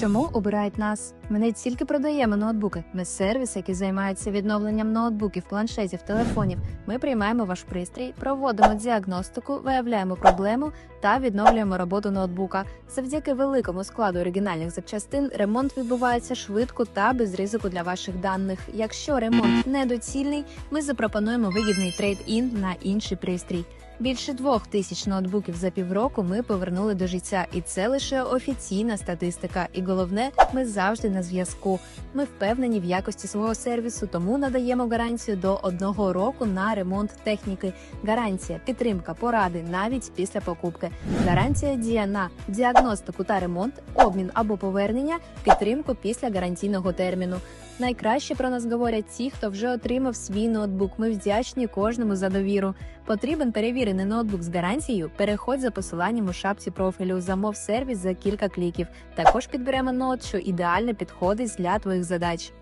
Чому обирають нас? Ми не тільки продаємо ноутбуки, ми сервіс, який займається відновленням ноутбуків, планшетів, телефонів. Ми приймаємо ваш пристрій, проводимо діагностику, виявляємо проблему та відновлюємо роботу ноутбука. Завдяки великому складу оригінальних запчастин ремонт відбувається швидко та без ризику для ваших даних. Якщо ремонт недоцільний, ми запропонуємо вигідний трейд-ін на інший пристрій. Більше двох тисяч ноутбуків за півроку ми повернули до життя, і це лише офіційна статистика. І головне, ми завжди на зв'язку. Ми впевнені в якості свого сервісу, тому надаємо гарантію до одного року на ремонт техніки. Гарантія, підтримка, поради навіть після покупки. Гарантія діє на діагностику та ремонт, обмін або повернення, підтримку після гарантійного терміну. Найкраще про нас говорять ті, хто вже отримав свій ноутбук. Ми вдячні кожному за довіру. Потрібен перевірений ноутбук з гарантією. Переходь за посиланням у шапці профілю. Замов сервіс за кілька кліків. Також підберемо ноут, що ідеально підходить для твоїх задач.